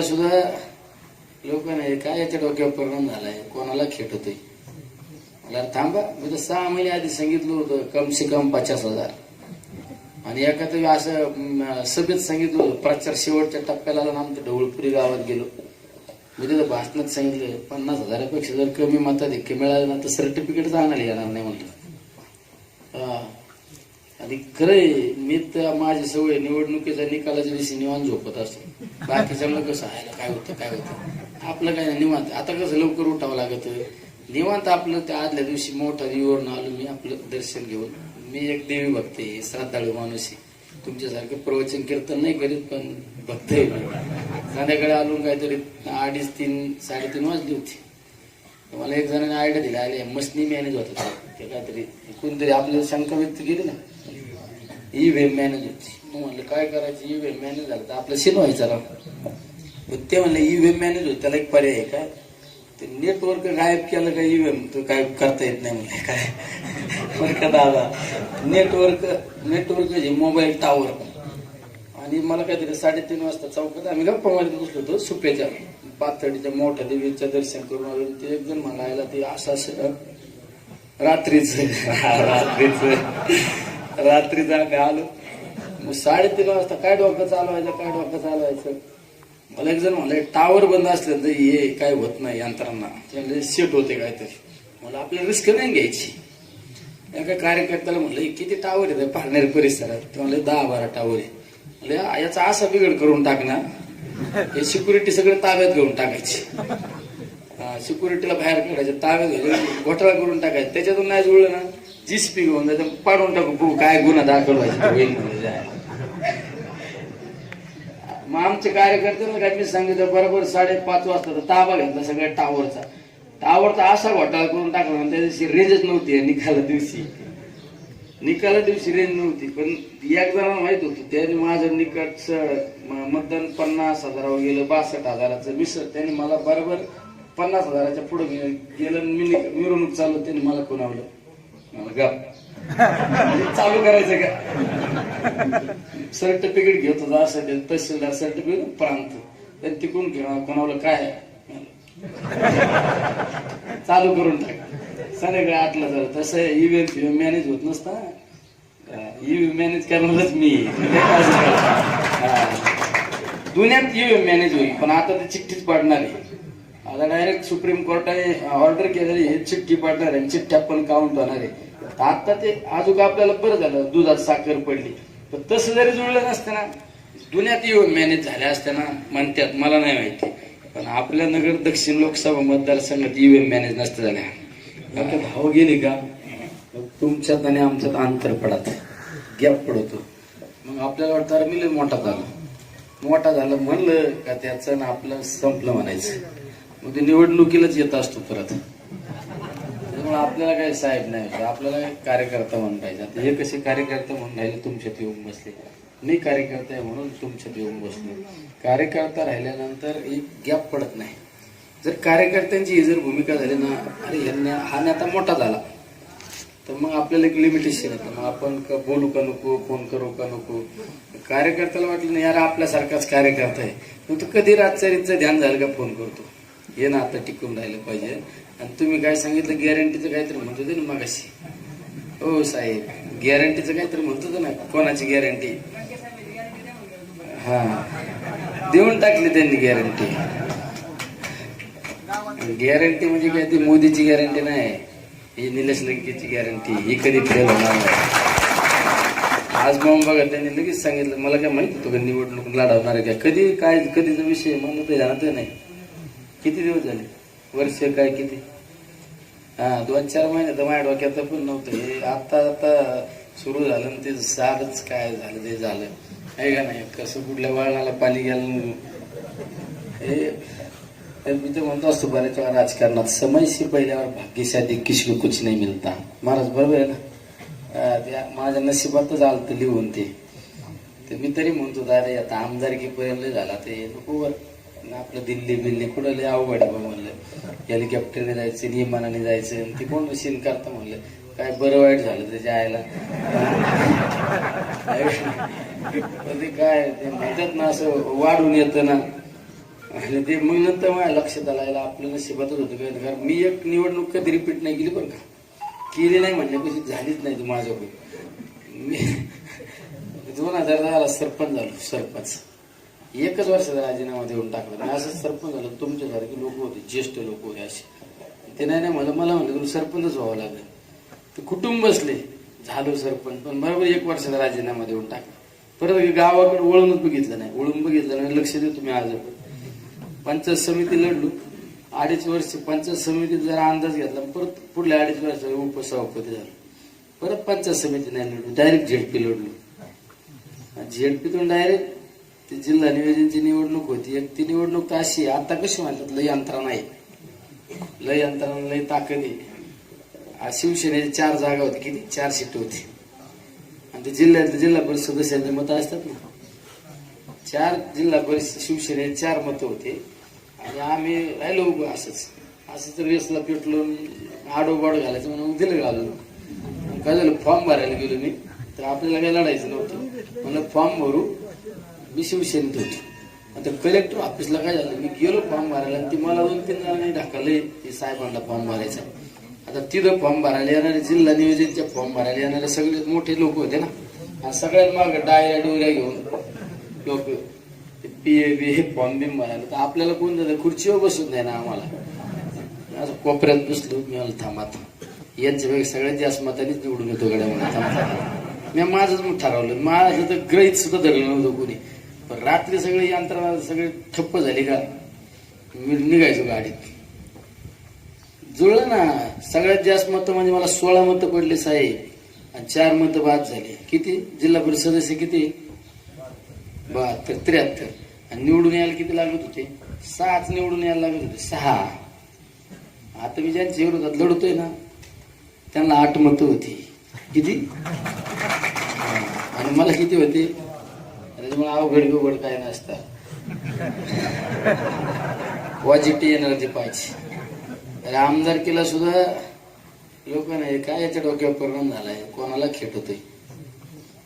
त्याला सुद्धा लोक नाही काय याच्या डोक्यावर परिणाम झालाय? कोणाला खेटतोय? मला थांबा मी तर सहा महिने आधी सांगितलं होतं कम से कम पचास हजार. आणि एका तरी असं सभेत सांगितलं होतं प्रचार शेवटच्या टप्प्याला आला ना आमच्या ढवळपुरी गावात गेलो. मी तिथं भाषणात सांगितलं पन्नास हजारापेक्षा जर कमी मताधिक्य मिळालं ना तर सर्टिफिकेट चांगलं येणार नाही म्हणलं. खरंय मी तर माझी सवय निवडणुकीचा निकालाच्या दिवशी निवांत झोपत असतो. बाकीच्या कसं आहे काय होतं काय होतं? आपलं काय नाही, निवांत? आता कसं लवकर उठावं लागत? निवांत आपलं त्या आदल्या दिवशी मोठा दिवरून आलो मी आपलं दर्शन घेऊन मी एक देवी भक्त आहे श्रद्धाळू माणूस आहे. तुमच्यासारखं प्रवचन कीर्तन नाही करीत पण भक्त आहे. संध्याकाळी आलो काहीतरी अडीच तीन साडेतीन वाजली होती. मला एक जणांनी आयडिया दिला आले मसनी मॅनेज होता ते काहीतरी कोणतरी आपल्याला शंका व्यक्त केली ना. ई व्हेम मॅनेज होती मग म्हणलं काय करायचं? ई व्हेम मॅनेज झालं तर आपलं सीन व्हायचं राव. ते म्हणलं ई व्हेम मॅनेज होत त्याला एक पर्याय आहे काय ते नेटवर्क गायब केलं का ई व्हेम तर काय करता येत नाही म्हणलं काय? पण का दादा नेटवर्क नेटवर्क म्हणजे मोबाईल टावर आणि मला काहीतरी साडेतीन वाजता चौकात आम्ही गप्पा मारत बसलो होतो सुप्याच्या पातळीच्या मोठ्या देवीचं दर्शन करून आलो. ते एक जण म्हणायला ते असं असं रात्रीच. रात्रीच. रात्रीचा आम्ही आलो. मग साडेतीन वाजता काय डोकं चालवायचं काय डोकं चालवायचं? मला एक जण म्हणलं टावर बंद असलं तर हे काय होत नाही यंत्रांना त्यामुळे सेट होते काहीतरी. मला आपल्याला रिस्क नाही घ्यायची. एका कार्यकर्त्याला म्हणलं किती टावर आहे पारनेर परिसरात? ते म्हणले दहा बारा टावर आहे. म्हणजे याचा असा बिघड करून टाकणार ना. हे सिक्युरिटी सगळे ताब्यात घेऊन टाकायची. सिक्युरिटीला बाहेर काढायचं ताब्यात घेऊन घोटाळा करून टाकायचं. त्याच्यातून नाही जुळलं ना. जीसीपी घेऊन जायचं पाडून टाकू काय गुन्हा दाखल व्हायचा होईल मग आमचे कार्यकर्ते काय मी सांगितलं बरोबर साडेपाच वाजता तर ताबा घेतला सगळ्या टावरचा. टावरचा असा घोटाळा करून टाकला त्या दिवशी रेंजच नव्हती निकाला दिवशी. निकाला दिवशी रेंज नव्हती पण एक जणांना माहीत होतं त्याने माझं निकटचं मतदान पन्नास हजारावर गेलं बासष्ट हजाराचं मिसळ त्याने मला बरोबर पन्नास हजाराच्या पुढे गेलं मी मिरवणूक चालू त्याने मला कोणावलं मला चालू करायचं का? सर्टिफिकेट घेत होता असं ते तहसीलदार सर्टिफिकेट प्रांत. त्यांनी तिकडून घेणार कोणावलं काय? चालू करून टाक. संध्याकाळी आटलं जर. तसं इव्हेंट फिव्हीएम मॅनेज होत नसता. ईव्हीएम मॅनेज करणारच मी. दुनियात ईव्हीएम मॅनेज होईल पण आता ते चिठ्ठीच पाडणार. आहे आता डायरेक्ट सुप्रीम कोर्टाने ऑर्डर केलेली हे चिठ्ठी पाडणार आहे चिठ्ठ्या पण काउंट होणार आहे. आता ते अजून आपल्याला बरं झालं दुधात साखर पडली. पण तसं जरी जुळलं नसतं ना दुनियात येऊन मॅनेज झाल्या असत्या ना म्हणतात मला नाही माहिती. पण आपल्या नगर दक्षिण लोकसभा मतदारसंघात ईव्हीएम मॅनेज नसतं झाल्या. आता धाव गेली का? तुमच्यात आणि आमच्यात अंतर पडत. गॅप पडतो. मग आपल्याला वाटतं अरे मी मोठा झाला. मोठा झालं म्हणलं का त्याचं ना आपलं संपलं म्हणायचं. मग ते निवडणुकीलाच येत असतो परत. त्यामुळे आपल्याला काही साहेब नाही आपल्याला कार्यकर्ता म्हणून राहायचं. आता हे कसे कार्यकर्ता म्हणून राहिले? तुमच्यात येऊन बसले. मी कार्यकर्ता आहे म्हणून तुमच्यात येऊन बसलो. कार्यकर्ता राहिल्यानंतर एक गॅप पडत नाही. जर कार्यकर्त्यांची ही जर भूमिका झाली ना अरे यांना हा नेता मोठा झाला. तर मग आपल्याला एक लिमिटेशन येतं. मग आपण का बोलू का नको फोन करू का नको? कार्यकर्त्याला वाटलं ना यार आपल्यासारखाच कार्यकर्ता आहे. मग तो कधी रातचारीचं ध्यान झालं का फोन करतो? हे ना आता टिकून राहिलं पाहिजे. आणि तुम्ही काय सांगितलं गॅरंटीचं काहीतरी म्हणत होते ना मगाशी? हो साहेब गॅरंटीचं काहीतरी म्हणत होतं ना कोणाची गॅरंटी हा. देऊन टाकली त्यांनी गॅरंटी गॅरंटी म्हणजे काय ती मोदीची गॅरंटी नाही. ही निलेश लंकेची गॅरंटी ही कधी फेल होणार नाही. आज मग बघा त्यांनी लगेच सांगितलं मला काय माहीत होतं निवडणूक लढवणार आहे का? कधी काय कधीचा विषय मला ते जाणत नाही. किती दिवस झाले? वर्ष काय किती? हा दोन चार महिने तर माझ्या डोक्यात पण नव्हतं. हे आता आता सुरू झालं आणि ते सारच काय झालं ते झालं. आहे का नाही? कसं कुठल्या वळणाला पाणी गेलं हे मी तर म्हणतो असतो बऱ्याच वेळा राजकारणात समयशी पहिल्यावर भाग्यशादी किशवी कुछ नाही मिळता. महाराज बरोबर आहे ना? त्या माझ्या नशिबातच आलं तर लिहून ते. मी तरी म्हणतो दादा आता आमदारकीपर्यंत झाला ते. नको बरं. आपलं दिल्ली बिल्ली कुठं लय अवघड आहे बा म्हणलं. हेलिकॉप्टरने जायचं विमानाने जायचं आणि ते कोण सीन करता म्हणलं. काय बरं वाईट झालं त्याच्या आईला. ते काय ते म्हणतात ना असं वाढून येतं ना. आणि ते मग नंतर माझ्या लक्षात आलायला आपल्या आपलं नशिबातच होतं काय कारण मी एक निवडणूक कधी रिपीट नाही केली बरं का. केली नाही म्हणण्यापेक्षा झालीच नाही ती माझ्याकडून. मी दोन हजार दहाला सरपंच झालो सरपंच. एकच वर्षाचा राजीनामा देऊन टाकला. मी असंच सरपंच झालो तुमच्यासारखे लोक होते ज्येष्ठ लोक होते असे. ते नाही नाही मला मला म्हणलं तुम्ही सरपंचच व्हावं लागलं. ते कुटुंब बसले. झालो सरपंच पण बरोबर एक वर्षाचा राजीनामा देऊन टाकला. परत गावाकडे वळूनच बघितलं नाही. वळून बघितलं नाही. लक्ष देतो तुम्ही आज. पंचायत समिती लढलो. अडीच वर्ष पंचायत समितीत जरा अंदाज घेतला परत पुढल्या अडीच वर्ष उपसभापती झालो. परत पंचायत समिती नाही लढलो. डायरेक्ट झेडपी लढलो. झेडपीतून डायरेक्ट ती जिल्हा नियोजनची निवडणूक होती. एक ती निवडणूक तर अशी आहे, आता कशी म्हणतात लय यंत्रणा आहे लय यंत्रणा लय ताकद आहे. शिवसेनेची चार जागा होती किती? चार सीट होती. आणि ते जिल्ह्यातले जिल्हा परिषद सदस्यांचे मतं असतात ना. चार जिल्हा परिषद शिवसेनेचे चार मतं होते. आणि आम्ही राहिलो उभं असंच. असं तर रेसला पेटलो आडोबाड घालायचं म्हणून दिलं घाललो काय झालं? फॉर्म भरायला गेलो मी. तर आपल्याला काही लढायचं नव्हतं. म्हणलं फॉर्म भरू. मी शिवसेनेत होती. आता कलेक्टर ऑफिसला काय झालं मी गेलो फॉर्म भरायला आणि ती मला दोन तीन जणांनी ढकलले ते साहेबांना फॉर्म भरायचा. आता तिथं फॉर्म भरायला येणारे जिल्हा नियोजनच्या फॉर्म भरायला येणारे सगळे मोठे लोक होते ना. आणि सगळ्यात माग डायऱ्या डोऱ्या घेऊन लोक पी ए बी हे फॉर्म बिम भरायला. तर आपल्याला कोण जातं खुर्चीवर बसून नाही ना आम्हाला. असं कोपऱ्यात बसलो मी मला थांबा यांच्यापैकी सगळ्यात जास्त मतानेच निवडून येतो गड्या म्हणून. थांबता मी माझंच मग ठरवलं. माझं तर ग्रहित सुद्धा धरलं नव्हतं कोणी. पण रात्री सगळे यंत्रणा सगळे ठप्प झाली का? मी निघायचो गाडीत. जुळलं ना सगळ्यात जास्त मतं म्हणजे मला सोळा मतं पडले साहेब. आणि चार मतं बाद झाले. किती? जिल्हा परिषद सदस्य किती? बहात्तर त्र्याहत्तर. आणि निवडून यायला किती लागत होते? सहाच निवडून यायला लागत होते. सहा. आता मी ज्यांच्या विरोधात लढतोय ना त्यांना आठ मतं होती. किती? आणि मला किती होते? म्हणजे त्याच्यामुळे अवघड बिवघड काय नसतं. पॉझिटिव्ह एनर्जी पाहिजे तर आमदारकीला सुद्धा लोक नाही काय याच्या डोक्यावर परिणाम झालाय? कोणाला खेटतोय?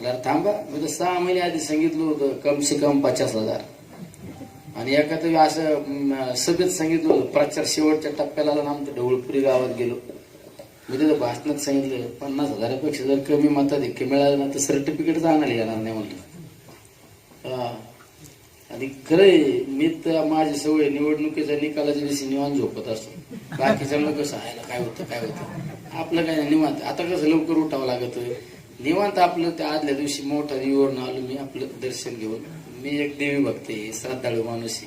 मला थांबा मी तर सहा महिने आधी सांगितलं होतं कम से कम पचास हजार. आणि एका तरी असं सभेत सांगितलं होतं प्रचार शेवटच्या टप्प्याला आला ना आमच्या ढवळपुरी गावात गेलो. मी तिथं भाषणात सांगितलं पन्नास हजारापेक्षा जर कमी मताधिक्य मिळालं ना तर सर्टिफिकेटच आणायला येणार नाही म्हणलं. हा. आणि खरंय मी तर माझी सवय निवडणुकीच्या निकालाच्या दिवशी निवांत झोपत असतो. बाकीच्या कसं आयला काय होतं काय होतं? आपलं काय नाही, निवांत. आता कसं लवकर उठावं लागत निवांत आपलं त्या आदल्या दिवशी मोठा निवडून आलो मी आपलं दर्शन घेऊन. मी एक देवी भक्त आहे श्रद्धाळू माणूस आहे.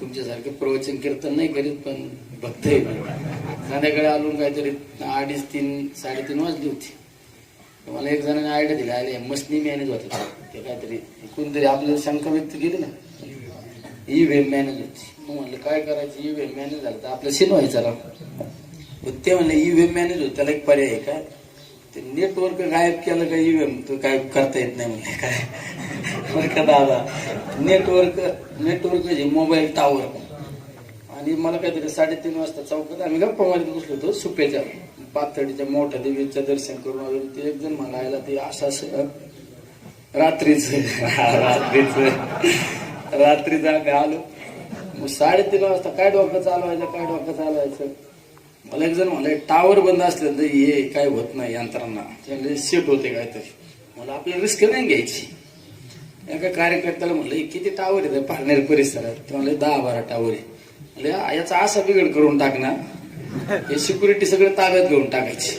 तुमच्यासारखं प्रवचन कीर्तन नाही करीत पण भक्त आहे मी संध्याकाळी आलो काहीतरी अडीच तीन साडेतीन वाजली होती. मला एक जणांनी आयडिया दिली आले मसनी मॅनेज होता. ते काहीतरी कोणतरी आपल्याला शंका व्यक्त केली ना. ईव्हीएम मॅनेज होती मग म्हणलं काय करायचं? ईव्हीएम मॅनेज झालं तर आपलं सीन व्हायचा राव मग ते म्हणलं ईव्हीएम मॅनेज होत त्याला एक पर्याय आहे का? ते नेटवर्क गायब केलं का ईव्हीएम तो काय करता येत नाही म्हणले काय? बरं का दादा? नेटवर्क नेटवर्क म्हणजे मोबाईल टावर आणि मला काहीतरी साडेतीन वाजता चौकात आम्ही गप्पा मारत बसलो होतो सुपेच्या पातळीच्या मोठ्या देवीचं दर्शन करून आलो ते एक जण आयला ते असं असं रात्रीच. रात्रीच. रात्रीच आम्ही आलो. मग साडेतीन वाजता काय डोकं चालवायचं काय डोकं चालवायचं? मला एक जण म्हणलं टावर बंद असलं तर हे काय होत नाही यंत्रांना त्याला सेट होते काहीतरी. मला आपली रिस्क नाही घ्यायची. एका कार्यकर्त्याला म्हणलं किती टावर आहे पारनेर परिसरात? ते म्हणले दहा बारा टावर आहे. म्हणजे याचा असा बिघड करून टाकणार हे सिक्युरिटी सगळं ताब्यात घेऊन टाकायची.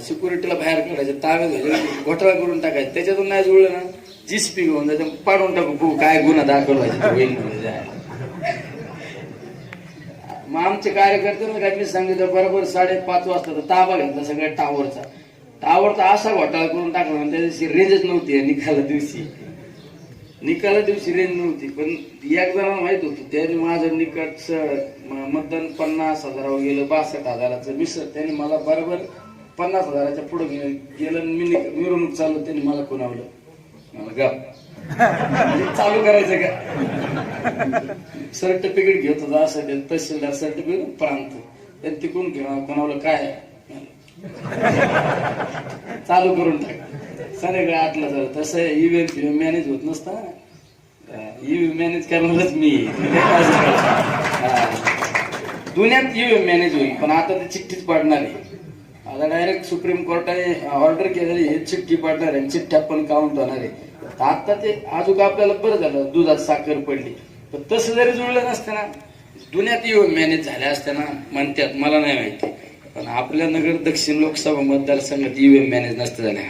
सिक्युरिटीला बाहेर काढायचं ताब्यात घ्यायचं घोटाळा करून टाकायचं. त्याच्यातून नाही जुळलं ना जीसीपी घेऊन जायचं पाडून टाकू काय गुन्हा दाखल व्हायचा होईल म्हणून जायला मग आमचे कार्यकर्ते काय मी सांगितलं बरोबर साडेपाच वाजता तर ताबा घेतला सगळ्या टावरचा टावरचा असा घोटाळा करून टाकला आणि त्या दिवशी रेंजच नव्हती निकाला दिवशी. निकाला दिवशी रेंज नव्हती पण एक जणांना माहीत होतं त्याने माझं निकटचं मतदान पन्नास हजारावर गेलं बासष्ट हजाराचं मिसळ त्याने मला बरोबर पन्नास हजाराच्या पुढे गेलं मी मिरवणूक चालू त्यांनी मला कोणावलं मला गप. म्हणजे चालू करायचं का? सर्टिफिकेट घेत होता असं तहसीलदार सर्टिफिकेट प्रांत. ते तिकडून घे- कोणावलं काय? चालू करून टाक. संध्याकाळी आटलं जर. तसं इव्हेंट मॅनेज होत नसता. ईव्हीएम मॅनेज करणारच मी. हा. दुनियात ईव्हीएम मॅनेज होईल पण आता ते चिठ्ठीच पाडणार आहे. आता डायरेक्ट सुप्रीम कोर्टाने ऑर्डर केलेली हे चिठ्ठी पाडणार आहे आणि चिठ्ठ्या पण काउंट होणार आहे. तर आता ते अजून आपल्याला बरं झालं दुधात साखर पडली. पण तसं जरी जुळलं नसतं ना दुनियात ईव्हीएम मॅनेज झाल्या असताना म्हणतात मला नाही माहिती. पण आपल्या नगर दक्षिण लोकसभा मतदारसंघात ईव्हीएम मॅनेज नसतं झाल्या